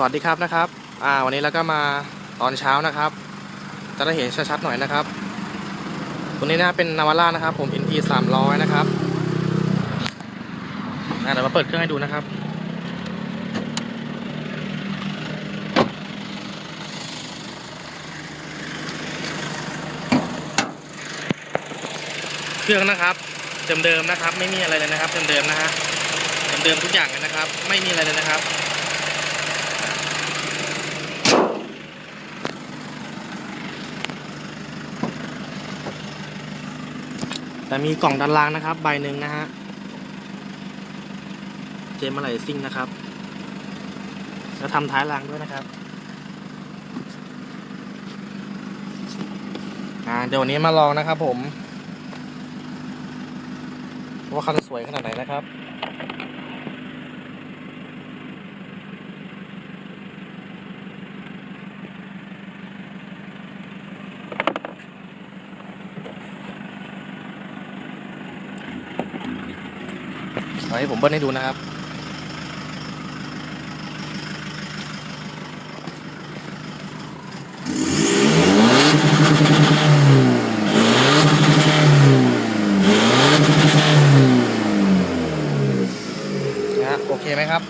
สวัสดีครับนะครับอ่าวันนี้เราก็มาตอนเช้านะครับ จะได้เห็นชัดๆหน่อยนะครับ ตัวนี้นะเป็นนาวาร่านะครับ ผม NT 300 นะครับอ่าเดี๋ยวมาเปิดเครื่องให้ดูนะครับเครื่องนะครับเดิมๆนะครับ ไม่มีอะไรเลยนะครับเดิมๆนะฮะเดิมๆทุกอย่างเลยนะครับ ไม่มีอะไรเลยนะครับ แต่มีกล่องด้านล่างนะครับ ใบหนึ่งนะฮะ เจมอะไรซิ่งนะครับ แล้วทำท้ายรางด้วยนะครับ อ่าเดี๋ยววันนี้มาลองนะครับผม ว่าคันสวยขนาดไหนนะครับ ตอนนี้ผมเบิ้ลให้ดูนะครับ นะฮะโอเคไหมครับ